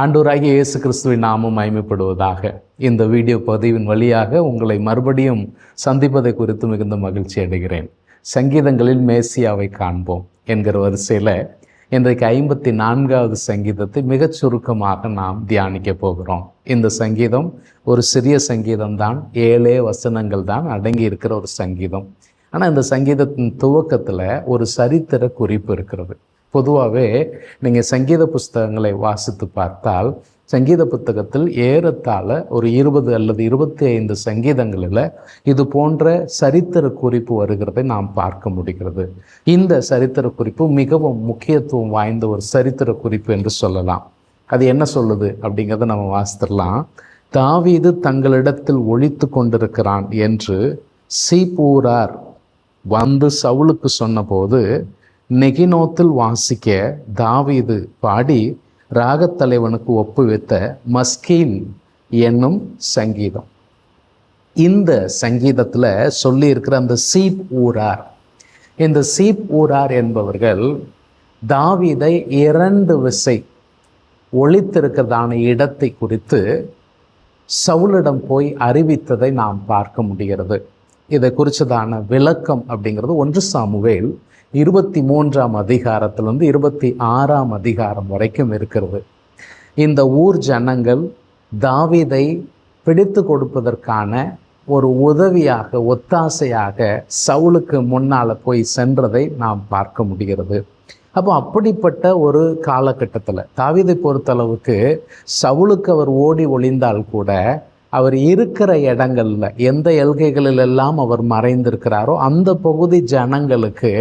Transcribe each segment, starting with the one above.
ஆண்டூராகிய இயேசு கிறிஸ்துவின் நாமும் மயமைப்படுவதாக இந்த வீடியோ பதிவின் வழியாக உங்களை மறுபடியும் சந்திப்பதை குறித்து மிகுந்த மகிழ்ச்சி அடைகிறேன். சங்கீதங்களில் மேசியாவை காண்போம் என்கிற வரிசையில் இன்றைக்கு ஐம்பத்தி நான்காவது சங்கீதத்தை மிகச் சுருக்கமாக நாம் தியானிக்க போகிறோம். இந்த சங்கீதம் ஒரு சிறிய சங்கீதம் தான் ஏழே வசனங்கள் தான் அடங்கி இருக்கிற ஒரு சங்கீதம். ஆனால் இந்த சங்கீதத்தின் துவக்கத்தில் ஒரு சரித்திர குறிப்பு இருக்கிறது. பொதுவாகவே நீங்கள் சங்கீத புஸ்தகங்களை வாசித்து பார்த்தால் சங்கீத புத்தகத்தில் ஏறத்தாழ ஒரு இருபது அல்லது இருபத்தி ஐந்து சங்கீதங்களில் இது போன்ற சரித்திர குறிப்பு வருகிறதை நாம் பார்க்க முடிகிறது. இந்த சரித்திர குறிப்பு மிகவும் முக்கியத்துவம் வாய்ந்த ஒரு சரித்திர குறிப்பு என்று சொல்லலாம். அது என்ன சொல்லுது அப்படிங்கிறத நம்ம வாசித்துடலாம் தாவீது தங்களிடத்தில் ஒழித்து கொண்டிருக்கிறான் என்று சீப்பூரார் வந்து சவுலுக்கு சொன்னபோது நெகினோத்தில் வாசிக்க தாவீது பாடி ராகத்தலைவனுக்கு ஒப்புவித்த மஸ்கீன் என்னும் சங்கீதம். இந்த சங்கீதத்தில் சொல்லியிருக்கிற அந்த சீப் ஊரார். இந்த சீப் ஊரார் என்பவர்கள் தாவீதை இரண்டு விசை ஒழித்திருக்கிறதான இடத்தை குறித்து சவுலிடம் போய் அறிவித்ததை நாம் பார்க்க முடிகிறது. இதை குறித்ததான விளக்கம் அப்படிங்கிறது ஒன்று சாமுவேல் இருபத்தி மூன்றாம் அதிகாரத்திலிருந்து இருபத்தி ஆறாம் அதிகாரம் வரைக்கும் இருக்கிறது. இந்த ஊர் ஜனங்கள் தாவீதை பிடித்து கொடுப்பதற்கான ஒரு உதவியாக ஒத்தாசையாக சவுலுக்கு முன்னால் போய் சென்றதை நாம் பார்க்க முடிகிறது. அப்போ அப்படிப்பட்ட ஒரு காலகட்டத்தில் தாவிதை பொறுத்தளவுக்கு சவுலுக்கு அவர் ஓடி ஒளிந்தால் கூட அவர் இருக்கிற இடங்களில் எந்த எல்கைகளிலெல்லாம் அவர் மறைந்திருக்கிறாரோ அந்த பகுதி ஜனங்களுக்கு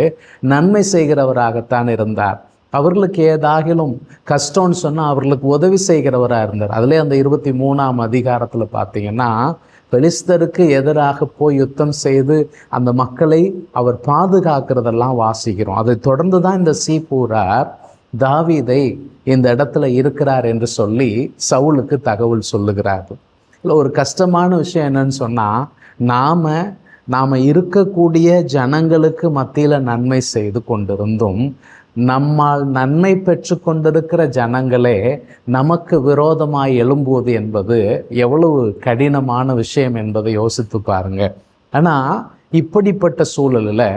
நன்மை செய்கிறவராகத்தான் இருந்தார். அவர்களுக்கு ஏதாகிலும் கஷ்டம்னு சொன்னால் அவர்களுக்கு உதவி செய்கிறவராக இருந்தார். அதிலே அந்த இருபத்தி மூணாம் அதிகாரத்தில் பார்த்தீங்கன்னா பெலிஸ்தருக்கு எதிராக போய் யுத்தம் செய்து அந்த மக்களை அவர் பாதுகாக்கிறதெல்லாம் வாசிக்கிறோம். அதை தொடர்ந்து தான் இந்த சீப்பூரார் தாவீதை இந்த இடத்துல இருக்கிறார் என்று சொல்லி சவுலுக்கு தகவல் சொல்லுகிறார் இல்லை ஒரு கஷ்டமான விஷயம் என்னன்னு சொன்னால் நாம் நாம் இருக்கக்கூடிய ஜனங்களுக்கு மத்தியில் நன்மை செய்து கொண்டிருந்தும் நம்மால் நன்மை பெற்று கொண்டிருக்கிற ஜனங்களே நமக்கு விரோதமாக எழும்புவது என்பது எவ்வளவு கடினமான விஷயம் என்பதை யோசித்து பாருங்க. ஆனால் இப்படிப்பட்ட சூழலில்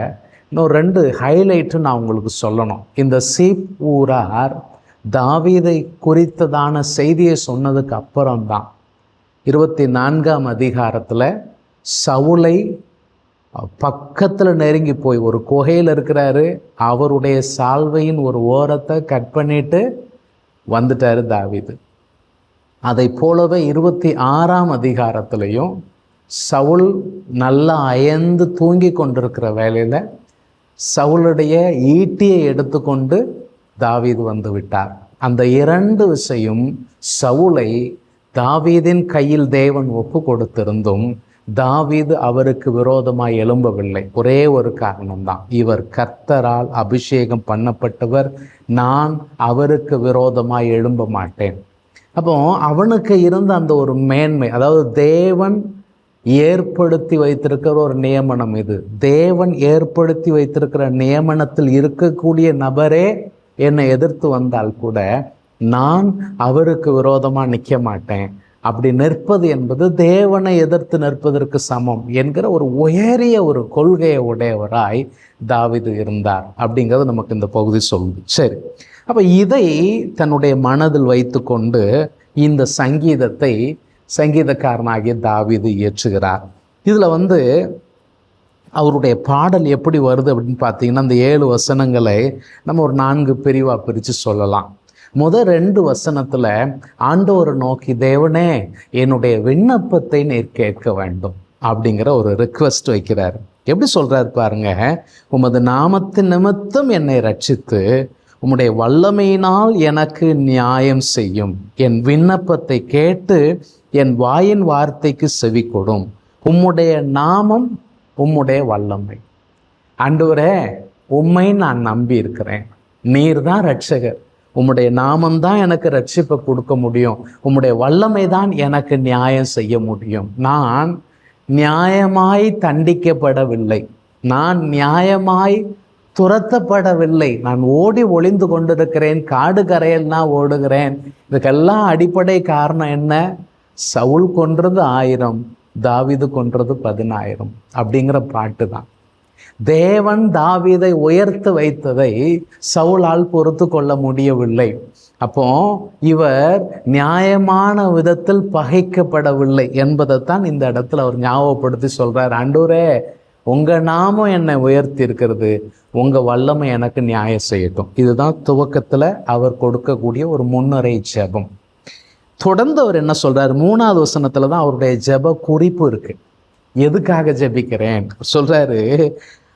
இன்னும் ரெண்டு ஹைலைட்டு நான் உங்களுக்கு சொல்லணும். இந்த சீப் ஊரார் தாவீதை குறித்ததான செய்தியை சொன்னதுக்கு அப்புறம்தான். இருபத்தி நான்காம் அதிகாரத்தில் சவுளை பக்கத்தில் நெருங்கி போய் ஒரு குகையில் இருக்கிறாரு. அவருடைய சால்வையின் ஒரு ஓரத்தை கட் பண்ணிட்டு வந்துட்டார் தாவிது. அதை போலவே இருபத்தி ஆறாம் அதிகாரத்திலையும் சவுல் நல்லா அயந்து தூங்கி கொண்டிருக்கிற வேலையில் சவுளுடைய ஈட்டியை எடுத்துக்கொண்டு தாவீது வந்து விட்டார். அந்த இரண்டு விஷயம் சவுளை தாவீதின் கையில் தேவன் ஒப்பு கொடுத்திருந்தும் தாவீது அவருக்கு விரோதமாய் எழும்பவில்லை. ஒரே ஒரு காரணம்தான். இவர் கர்த்தரால் அபிஷேகம் பண்ணப்பட்டவர். நான் அவருக்கு விரோதமாய் எழும்ப மாட்டேன். அப்போ அவனுக்கு இருந்த அந்த ஒரு மேன்மை அதாவது தேவன் ஏற்படுத்தி வைத்திருக்கிற ஒரு நியமனம் இது. தேவன் ஏற்படுத்தி வைத்திருக்கிற நியமனத்தில் இருக்கக்கூடிய நபரே என்னை எதிர்த்து வந்தால் கூட நான் அவருக்கு விரோதமாக நிற்க மாட்டேன். அப்படி நிற்பது என்பது தேவனை எதிர்த்து நிற்பதற்கு சமம் என்கிற ஒரு உயரிய ஒரு கொள்கையை உடையவராய் தாவிது இருந்தார். அப்படிங்கிறது நமக்கு இந்த பகுதி சொல்லுது. சரி. அப்போ இதை தன்னுடைய மனதில் வைத்துக்கொண்டு இந்த சங்கீதத்தை சங்கீதக்காரனாகிய தாவிது இயற்றுகிறார். இதில் வந்து அவருடைய பாடல் எப்படி வருது அப்படின்னு பார்த்தீங்கன்னா அந்த ஏழு வசனங்களை நம்ம ஒரு நான்கு பிரிவாக பிரித்து சொல்லலாம். முதல் ரெண்டு வசனத்தில் ஆண்டோரை நோக்கி தேவனே என்னுடைய விண்ணப்பத்தை நீர் கேட்க வேண்டும் அப்படிங்கிற ஒரு ரிக்வெஸ்ட் வைக்கிறார். எப்படி சொல்கிறார் பாருங்க உமது நாமத்தின் நிமித்தம் என்னை ரட்சித்து உம்முடைய வல்லமையினால் எனக்கு நியாயம் செய்யும். என் விண்ணப்பத்தை கேட்டு என் வாயின் வார்த்தைக்கு செவி கொடும். உம்முடைய நாமம் உம்முடைய வல்லமை. ஆண்டவரே உம்மை நான் நம்பி இருக்கிறேன் நீர் தான் ரட்சகர். உம்முடைய நாமம்தான் எனக்கு ரட்சிப்பை கொடுக்க முடியும். உம்முடைய வல்லமை தான் எனக்கு நியாயம் செய்ய முடியும். நான் நியாயமாய் தண்டிக்கப்படவில்லை. நான் நியாயமாய் துரத்தப்படவில்லை. நான் ஓடி ஒளிந்து கொண்டிருக்கிறேன். காடு கரையில் நான் ஓடுகிறேன். இதுக்கெல்லாம் அடிப்படை காரணம் என்ன? சவுல் கொன்றது ஆயிரம் தாவிது கொன்றது பதினாயிரம் அப்படிங்கிற பாட்டு தான் தேவன் தாவிதை உயர்த்து வைத்ததை சவுலால் பொறுத்து கொள்ள முடியவில்லை. அப்போ இவர் நியாயமான விதத்தில் பகைக்கப்படவில்லை என்பதைத்தான் இந்த இடத்துல அவர் ஞாபகப்படுத்தி சொல்றார். அண்டூரே உங்க நாமம் என்னை உயர்த்தி இருக்கிறது உங்க வல்லமை எனக்கு நியாயம் செய்யட்டும். இதுதான் துவக்கத்துல அவர் கொடுக்கக்கூடிய ஒரு முன்னுரை ஜெபம். தொடர்ந்து அவர் என்ன சொல்றாரு? மூணாவது வசனத்தில் தான் அவருடைய ஜெப குறிப்பு இருக்கு. எதுக்காக ஜெபிக்கிறேன்? சொல்கிறாரு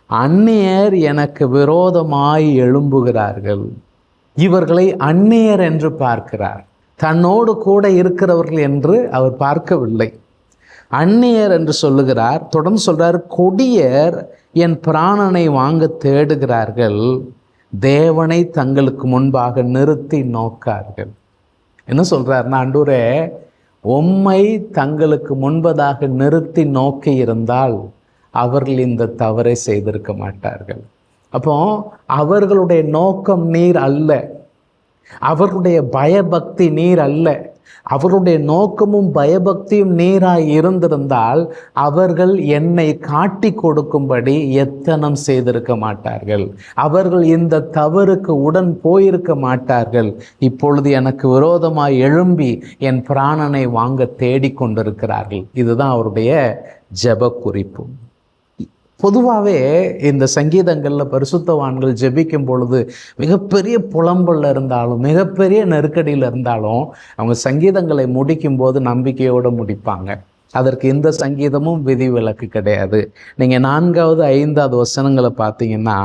அந்நியர் எனக்கு விரோதமாய் எழும்புகிறார்கள். இவர்களை அந்நியர் என்று பார்க்கிறார். தன்னோடு கூட இருக்கிறவர்கள் என்று அவர் பார்க்கவில்லை. அந்நியர் என்று சொல்லுகிறார். தொடர்ந்து சொல்கிறார் கொடியர் என் பிராணனை வாங்க தேடுகிறார்கள். தேவனை தங்களுக்கு முன்பாக நிறுத்தி நோக்கார்கள். என்ன சொல்கிறார் நான் அண்டூரே உம்மை தங்களுக்கு முன்பதாக நிறுத்தி நோக்கி இருந்தால் அவர்கள் இந்த தவறை செய்திருக்க மாட்டார்கள். அப்போ அவர்களுடைய நோக்கம் நீர் அல்ல. அவர்களுடைய பயபக்தி நீர் அல்ல. அவருடைய நோக்கமும் பயபக்தியும் நீராய் இருந்திருந்தால் அவர்கள் என்னை காட்டி கொடுக்கும்படி எத்தனம் செய்திருக்க மாட்டார்கள். அவர்கள் இந்த தவறுக்கு உடன் போயிருக்க மாட்டார்கள். இப்பொழுது எனக்கு விரோதமாய் எழும்பி என் பிராணனை வாங்க தேடிக்கொண்டிருக்கிறார்கள். இதுதான் அவருடைய ஜெப குறிப்பு. பொதுவாகவே இந்த சங்கீதங்களில் பரிசுத்தவான்கள் ஜெபிக்கும் பொழுது மிகப்பெரிய புலம்பல்ல இருந்தாலும் மிகப்பெரிய நெருக்கடியில் இருந்தாலும் அவங்க சங்கீதங்களை முடிக்கும் போது நம்பிக்கையோடு முடிப்பாங்க. அதற்கு இந்த சங்கீதமும் விதிவிலக்கு கிடையாது. நீங்கள் நான்காவது ஐந்தாவது வசனங்களை பார்த்தீங்கன்னா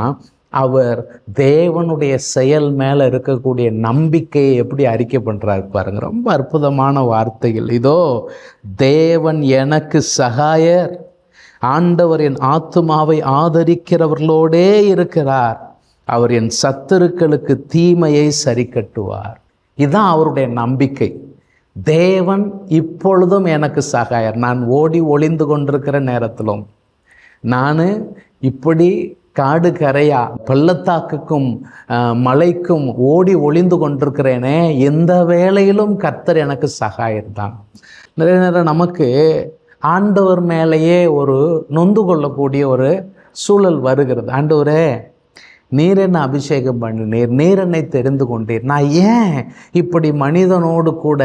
அவர் தேவனுடைய செயல் மேலே இருக்கக்கூடிய நம்பிக்கையை எப்படி அறிக்கை பண்ணுறாரு பாருங்க. ரொம்ப அற்புதமான வார்த்தைகள். இதோ தேவன் எனக்கு சகாயர். ஆண்டவர் என் ஆத்துமாவை ஆதரிக்கிறவர்களோடே இருக்கிறார். அவர் என் சத்துருக்களுக்கு தீமையை சரி கட்டுவார் இதுதான் அவருடைய நம்பிக்கை. தேவன் இப்பொழுதும் எனக்கு சகாயர். நான் ஓடி ஒளிந்து கொண்டிருக்கிற நேரத்திலும். நான் இப்படி காடு கரையா பள்ளத்தாக்குக்கும் மலைக்கும் ஓடி ஒளிந்து கொண்டிருக்கிறேனே எந்த வேளையிலும் கர்த்தர் எனக்கு சகாயர் தான். நிறைய நேரம் நமக்கு ஆண்டவர் மேலேயே ஒரு நொந்து கொள்ளக்கூடிய ஒரு சூழல் வருகிறது. ஆண்டவரே நீர் என்ன அபிஷேகம் பண்ணினீர். நீர் என்னை தெரிந்து கொண்டீர். நான் ஏன் இப்படி மனிதனோடு கூட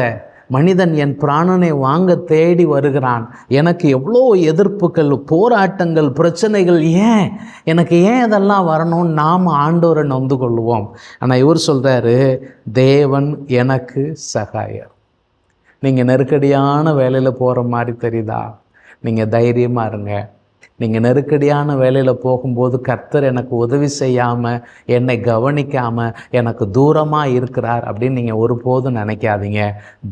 மனிதன் என் பிராணனை வாங்க தேடி வருகிறான்? எனக்கு எவ்வளோ எதிர்ப்புகள் போராட்டங்கள் பிரச்சனைகள் ஏன்? எனக்கு ஏன் இதெல்லாம் வரணும்னு நாம் ஆண்டோரை நொந்து கொள்வோம் ஆனால் இவர் சொல்கிறாரு தேவன் எனக்கு சகாயர். நீங்கள் நெருக்கடியான வேலையில் போகிற மாதிரி தெரியுதா? நீங்கள் தைரியமாக இருங்க. நீங்கள் நெருக்கடியான வேலையில் போகும்போது கர்த்தர் எனக்கு உதவி செய்யாமல் என்னை கவனிக்காமல் எனக்கு தூரமாக இருக்கிறார் அப்படின்னு நீங்கள் ஒருபோதும் நினைக்காதீங்க.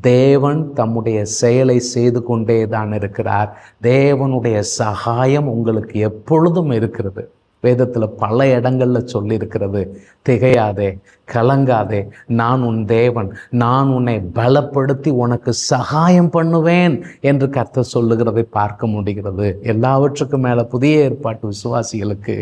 தேவன் தம்முடைய செயலை செய்து கொண்டே தான் இருக்கிறார். தேவனுடைய சகாயம் உங்களுக்கு எப்பொழுதும் இருக்கிறது. வேதத்தில் பல இடங்களில் சொல்லியிருக்கிறது திகையாதே கலங்காதே நான் உன் தேவன் நான் உன்னை பலப்படுத்தி உனக்கு சகாயம் பண்ணுவேன் என்று கர்த்தர் சொல்லுகிறதை பார்க்க முடிகிறது. எல்லாவற்றுக்கும் மேலே புதிய ஏற்பாட்டு விசுவாசிகளுக்கு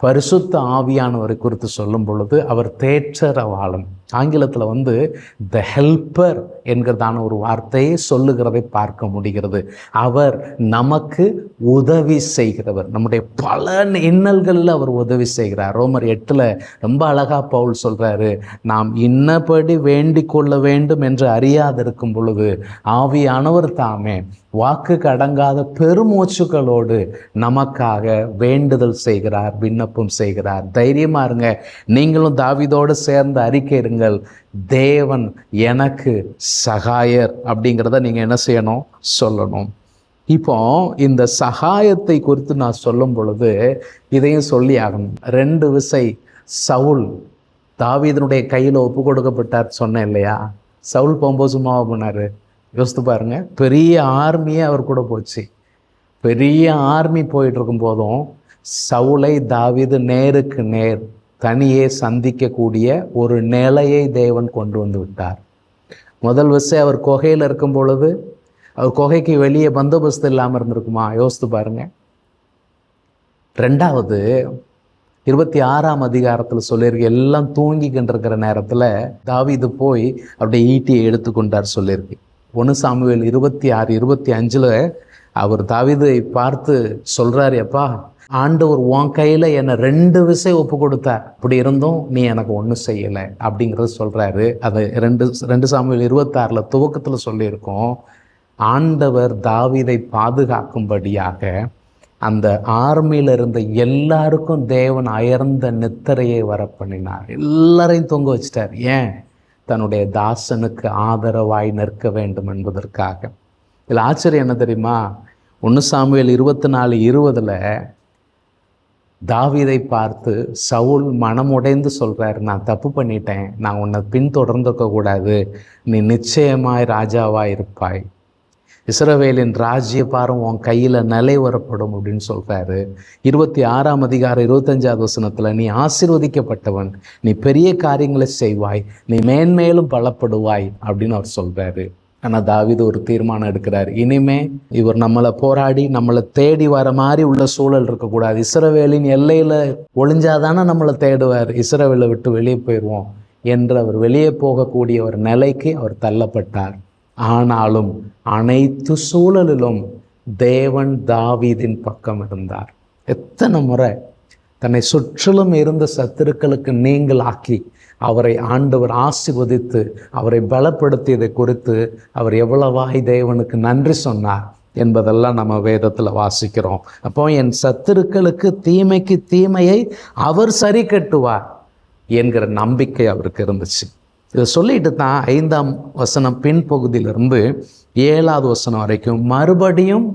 பரிசுத்த ஆவியானவரை குறித்து சொல்லும் பொழுது அவர் தேற்றரவாளன். ஆங்கிலத்தில் வந்து த ஹெல்ப்பர் என்கிறதான ஒரு வார்த்தையை சொல்லுகிறதை பார்க்க முடிகிறது. அவர் நமக்கு உதவி செய்கிறவர். நம்முடைய பல இன்னல்களில் அவர் உதவி செய்கிறார். ரோமர் எட்டில் ரொம்ப அழகா பவுல் சொல்கிறாரு நாம் இன்னபடி வேண்டிக் கொள்ள வேண்டும் என்று அறியாதிருக்கும் பொழுது ஆவியானவர் தாமே வாக்குக்கு அடங்காத பெருமூச்சுகளோடு நமக்காக வேண்டுதல் செய்கிறார் விண்ணப்பம் செய்கிறார். தைரியமா இருங்க. நீங்களும் தாவிதோடு சேர்ந்து அறிக்கையிடுங்கள் தேவன் எனக்கு சகாயர் அப்படிங்கிறத நீங்க என்ன செய்யணும்? சொல்லணும். இப்போ இந்த சகாயத்தை குறித்து நான் சொல்லும் பொழுது இதையும் சொல்லி ஆகணும். ரெண்டு விசை. சவுல் தாவீதனுடைய கையில் ஒப்பு கொடுக்கப்பட்டார் சொன்னேன் இல்லையா? சவுல் போகும்போது சும்மாவா போனார். யோசித்து பாருங்க. பெரிய ஆர்மியே அவர் கூட போச்சு. பெரிய ஆர்மி போயிட்டு இருக்கும் போதும் சவுளை தாவீது நேருக்கு நேர் தனியே சந்திக்கக்கூடிய ஒரு நிலையை தேவன் கொண்டு வந்து விட்டார். முதல் வசை அவர் குகையில் இருக்கும் பொழுது அவர் குகைக்கு வெளியே பந்தோபஸ்து இல்லாமல் இருந்திருக்குமா? யோசித்து பாருங்க. ரெண்டாவது இருபத்தி ஆறாம் அதிகாரத்தில் சொல்லியிருக்கு எல்லாம் தூங்கிக்கிட்டு இருக்கிற நேரத்தில் தாவிது போய் அப்படியே ஈட்டியை எடுத்துக்கொண்டார் சொல்லியிருக்கு. ஒன்று சாமுவேல் இருபத்தி ஆறு இருபத்தி அஞ்சில் அவர் தாவிதை பார்த்து சொல்கிறார் எப்பா ஆண்டவர் உன் கையில் என்னை ரெண்டு விசை ஒப்பு கொடுத்தார். அப்படி இருந்தும் நீ எனக்கு ஒன்றும் செய்யலை அப்படிங்கிறத சொல்கிறாரு அதை ரெண்டு ரெண்டு சாமியில் இருபத்தாறில் துவக்கத்தில் சொல்லியிருக்கோம். ஆண்டவர் தாவிதை பாதுகாக்கும்படியாக அந்த ஆர்மியில் இருந்த எல்லாருக்கும் தேவன் அயர்ந்த நித்திரையை வர பண்ணினார் எல்லாரையும் தொங்க வச்சிட்டார். ஏன்? தன்னுடைய தாசனுக்கு ஆதரவாய் நிற்க வேண்டும் என்பதற்காக. இதில் ஆச்சரியம் என்ன தெரியுமா? ஒன்று சாமியல் இருபத்தி நாலு இருபதில் தாவிதை பார்த்து சவுல் மனமுடைந்து சொல்கிறார் நான் தப்பு பண்ணிட்டேன் நான் உன்னை பின்தொடர்ந்துக்க கூடாது நீ நிச்சயமாய் ராஜாவாக இருப்பாய். இஸ்ரவேலின் ராஜ்ய பாரம் உன் கையில் நிலை வரப்படும் அப்படின்னு சொல்கிறாரு இருபத்தி ஆறாம் அதிகாரம் இருபத்தஞ்சாவது வசனத்தில் நீ ஆசிர்வதிக்கப்பட்டவன் நீ பெரிய காரியங்களை செய்வாய் நீ மேன்மேலும் பலப்படுவாய் அப்படின்னு அவர் சொல்கிறாரு ஆனால் தாவீது ஒரு தீர்மானம் எடுக்கிறார். இனிமே இவர் நம்மளை போராடி நம்மளை தேடி வர மாதிரி உள்ள சூழல் இருக்கக்கூடாது. இஸ்ரவேலின் எல்லையில் ஒளிஞ்சாதானே நம்மளை தேடுவார். இஸ்ரவேலை விட்டு வெளியே போயிடுவோம் என்று அவர் வெளியே போகக்கூடிய ஒரு நிலைக்கு அவர் தள்ளப்பட்டார். ஆனாலும் அனைத்து சூழலிலும் தேவன் தாவீதின் பக்கம் இருந்தார். எத்தனை முறை தன்னை சுற்றிலும் இருந்த சத்துருக்களுக்கு நீங்களாக்கி அவரை ஆண்டவர் ஆசிர்வதித்து அவரை பலப்படுத்தியதை குறித்து அவர் எவ்வளவாய் தேவனுக்கு நன்றி சொன்னார் என்பதெல்லாம் நம்ம வேதத்தில் வாசிக்கிறோம். அப்போ என் சத்துருக்களுக்கு தீமைக்கு தீமையை அவர் சரி கட்டுவார் என்கிற நம்பிக்கை அவருக்கு இருந்துச்சு. இதை சொல்லிட்டு தான் ஐந்தாம் வசனம் பின்பகுதியிலிருந்து ஏழாவது வசனம் வரைக்கும் மறுபடியும்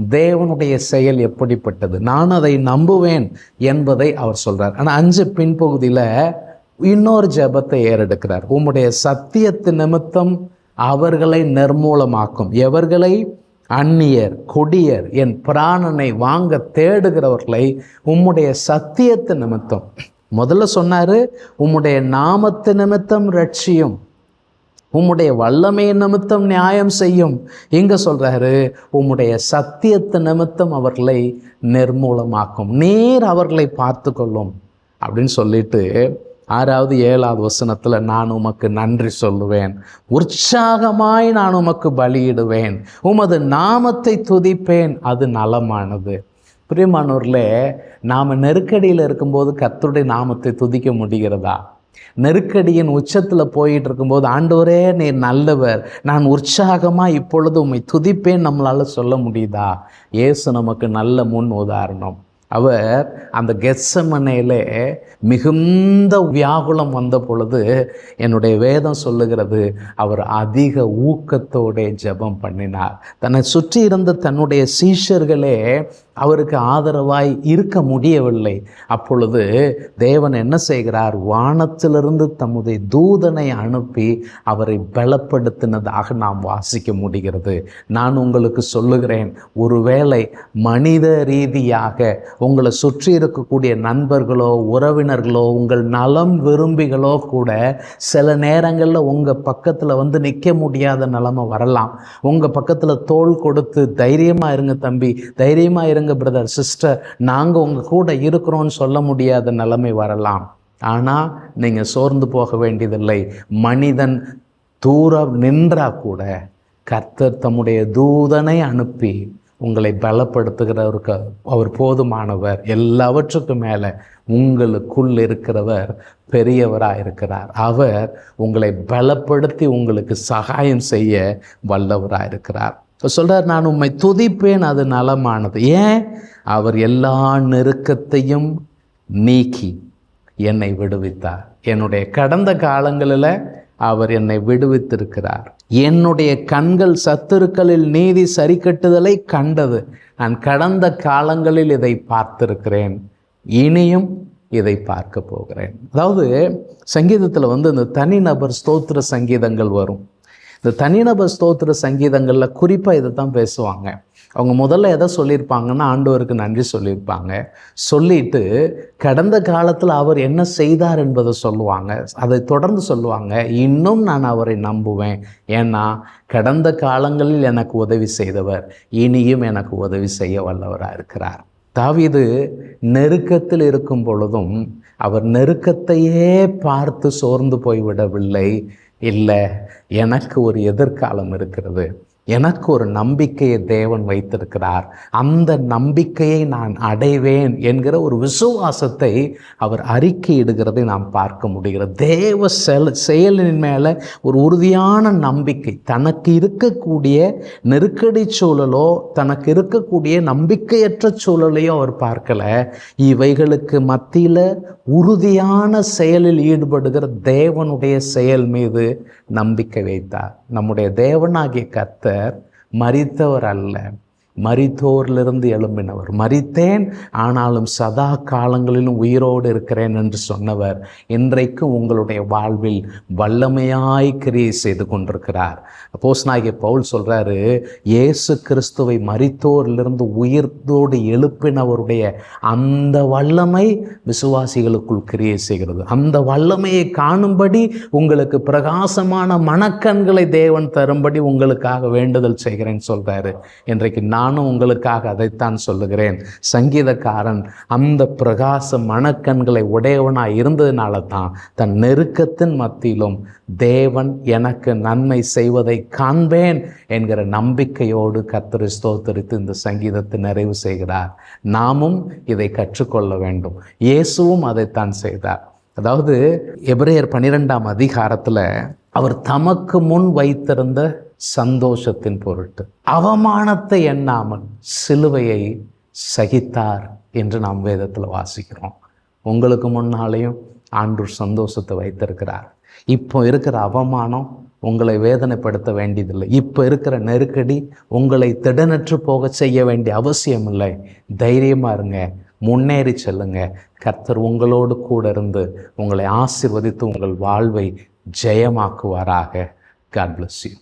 தேவனுடைய செயல் எப்படிப்பட்டது? நான் அதை நம்புவேன் என்பதை அவர் சொல்கிறார் ஆனால் அஞ்சு பின்பகுதியில் இன்னொரு ஜெபத்தை ஏறெடுக்கிறார். உம்முடைய சத்தியத்து நிமித்தம் அவர்களை நிர்மூலமாக்கும். எவர்களை? அந்நியர் கொடியர் என் பிராணனை வாங்க தேடுகிறவர்களை உம்முடைய சத்தியத்து நிமித்தம். முதல்ல சொன்னார் உம்முடைய நாமத்து நிமித்தம் ரட்சியும். உம்முடைய வல்லமை நிமித்தம் நியாயம் செய்யும். இங்க சொல்றாரு? உம்முடைய சத்தியத்து நிமித்தம் அவர்களை நிர்மூலமாக்கும். நேர் அவர்களை பார்த்து கொள்ளும் அப்படின்னு சொல்லிட்டு ஆறாவது ஏழாவது வசனத்தில் நான் உமக்கு நன்றி சொல்லுவேன். உற்சாகமாய் நான் உமக்கு பலியிடுவேன். உமது நாமத்தை துதிப்பேன். அது நலமானது. பிரியமானூரில் நாம் நெருக்கடியில் இருக்கும்போது கர்த்தருடைய நாமத்தை துதிக்க முடிகிறதா? நெருக்கடியின் உச்சத்தில் போயிட்டு இருக்கும்போது ஆண்டவரே நீர் நல்லவர். நான் உற்சாகமாக இப்பொழுது உண்மை துதிப்பேன் நம்மளால் சொல்ல முடியுதா? இயேசு நமக்கு நல்ல முன் உதாரணம். அவர் அந்த கெஸ்ஸமனையிலே மிகுந்த வியாகுலம் வந்த பொழுது என்னுடைய வேதம் சொல்லுகிறது அவர் அதிக ஊக்கத்தோட ஜெபம் பண்ணினார். தன்னை சுற்றி இருந்த தன்னுடைய சீஷர்களே அவருக்கு ஆதரவாய் இருக்க முடியவில்லை. அப்பொழுது தேவன் என்ன செய்கிறார்? வானத்திலிருந்து தம்முடைய தூதனை அனுப்பி அவரை பலப்படுத்தினதாக நாம் வாசிக்க முடிகிறது. நான் உங்களுக்கு சொல்லுகிறேன் ஒருவேளை மனித ரீதியாக உங்களை சுற்றி இருக்கக்கூடிய நண்பர்களோ உறவினர்களோ உங்கள் நலம் விரும்பிகளோ கூட சில நேரங்களில் உங்கள் பக்கத்தில் வந்து நிற்க முடியாத நிலைமை வரலாம். உங்கள் பக்கத்தில் தோள் கொடுத்து தைரியமாக இருங்க தம்பி தைரியமாக இருங்க பிரதர் சிஸ்டர் நாங்கள் உங்கள் கூட இருக்கிறோன்னு சொல்ல முடியாத நிலைமை வரலாம். ஆனால் நீங்கள் சோர்ந்து போக வேண்டியதில்லை. மனிதன் தூரம் நின்றா கூட கர்த்தர் தம்முடைய தூதனை அனுப்பி உங்களை பலப்படுத்துகிறவருக்கு அவர் போதுமானவர். எல்லாவற்றுக்கும் மேலே உங்களுக்குள் இருக்கிறவர் பெரியவராக இருக்கிறார் அவர் உங்களை பலப்படுத்தி உங்களுக்கு சகாயம் செய்ய வல்லவராக இருக்கிறார் இப்போ சொல்கிறார் நான் உம்மை துதிப்பேன் அது நலமானது. ஏன்? அவர் எல்லா நெருக்கத்தையும் நீக்கி என்னை விடுவித்தார். என்னுடைய கடந்த காலங்களில் அவர் என்னை விடுவித்திருக்கிறார். என்னுடைய கண்கள் சத்துருக்களில் நீதி சரி கட்டுதலை கண்டது. நான் கடந்த காலங்களில் இதை பார்த்திருக்கிறேன். இனியும் இதை பார்க்க போகிறேன். அதாவது சங்கீதத்தில் வந்து இந்த தனிநபர் ஸ்தோத்திர சங்கீதங்கள் வரும். இந்த தனிநபர் ஸ்தோத்திர சங்கீதங்களில் குறிப்பாக இதை தான் பேசுவாங்க. அவங்க முதல்ல எதை சொல்லியிருப்பாங்கன்னா ஆண்டவருக்கு நன்றி சொல்லியிருப்பாங்க. சொல்லிட்டு கடந்த காலத்தில் அவர் என்ன செய்தார் என்பதை சொல்லுவாங்க. அதை தொடர்ந்து சொல்லுவாங்க. இன்னும் நான் அவரை நம்புவேன். ஏன்னா கடந்த காலங்களில் எனக்கு உதவி செய்தவர் இனியும் எனக்கு உதவி செய்ய வல்லவராக இருக்கிறார். தாவிது நெருக்கத்தில் இருக்கும் பொழுதும் அவர் நெருக்கத்தையே பார்த்து சோர்ந்து போய்விடவில்லை. இல்லை எனக்கு ஒரு எதிர்காலம் இருக்கிறது. எனக்கு ஒரு நம்பிக்கையை தேவன் வைத்திருக்கிறார். அந்த நம்பிக்கையை நான் அடைவேன் என்கிற ஒரு விசுவாசத்தை அவர் அறிக்கையிடுகிறதை நாம் பார்க்க முடிகிறது. தேவ செல் செயலின் மேலே ஒரு உறுதியான நம்பிக்கை தனக்கு இருக்கக்கூடிய நெருக்கடி சூழலோ தனக்கு இருக்கக்கூடிய நம்பிக்கையற்ற சூழலையோ அவர் பார்க்கலை. இவைகளுக்கு மத்தியில் உறுதியான செயலில் ஈடுபடுகிற தேவனுடைய செயல் மீது நம்பிக்கை வைத்தார். நம்முடைய தேவனாகிய கர்த்தர் மரித்தவர் அல்ல. மறித்தோரிலிருந்து எழும்பினவர். மறித்தேன் ஆனாலும் சதா காலங்களிலும் உயிரோடு இருக்கிறேன் என்று சொன்னவர். இன்றைக்கு உங்களுடைய வாழ்வில் வல்லமையாய் கிரியை செய்து கொண்டிருக்கிறார். அப்போஸ் நாயகி பவுல் சொல்கிறாரு இயேசு கிறிஸ்துவை மறித்தோரிலிருந்து உயிர்த்தோடு எழுப்பினவருடைய அந்த வல்லமை விசுவாசிகளுக்குள் கிரியை செய்கிறது. அந்த வல்லமையை காணும்படி உங்களுக்கு பிரகாசமான மனக்கண்களை தேவன் தரும்படி உங்களுக்காக வேண்டுதல் செய்கிறேன்னு சொல்கிறாரு இன்றைக்கு நான் நானும் உங்களுக்காக அதைத்தான் சொல்லுகிறேன். சங்கீதக்காரன் அந்த பிரகாச மனக்கண்களை உடையவனாக இருந்ததுனால தான் தன் நெருக்கத்தின் மத்தியிலும் தேவன் எனக்கு நன்மை செய்வதை காண்பேன் என்கிற நம்பிக்கையோடு கத்தரி ஸ்தோத்தரித்து இந்த சங்கீதத்தை நிறைவு செய்கிறார். நாமும் இதை கற்றுக்கொள்ள வேண்டும். இயேசுவும் அதைத்தான் செய்தார். அதாவது எபிரேயர் பன்னிரெண்டாம் அதிகாரத்தில் அவர் தமக்கு முன் வைத்திருந்த சந்தோஷத்தின் பொருட்டு. அவமானத்தை எண்ணாமல் சிலுவையை சகித்தார் என்று நாம் வேதத்தில் வாசிக்கிறோம். உங்களுக்கு முன்னாலேயும் ஆண்டூர் சந்தோஷத்தை வைத்திருக்கிறார். இப்போ இருக்கிற அவமானம் உங்களை வேதனைப்படுத்த வேண்டியதில்லை. இப்போ இருக்கிற நெருக்கடி உங்களை திடனற்று போக செய்ய வேண்டிய அவசியம் இல்லை தைரியமாக இருங்க. முன்னேறி செல்லுங்க. கர்த்தர் உங்களோடு கூட இருந்து உங்களை ஆசிர்வதித்து உங்கள் வாழ்வை ஜெயமாக்குவாராக. God bless you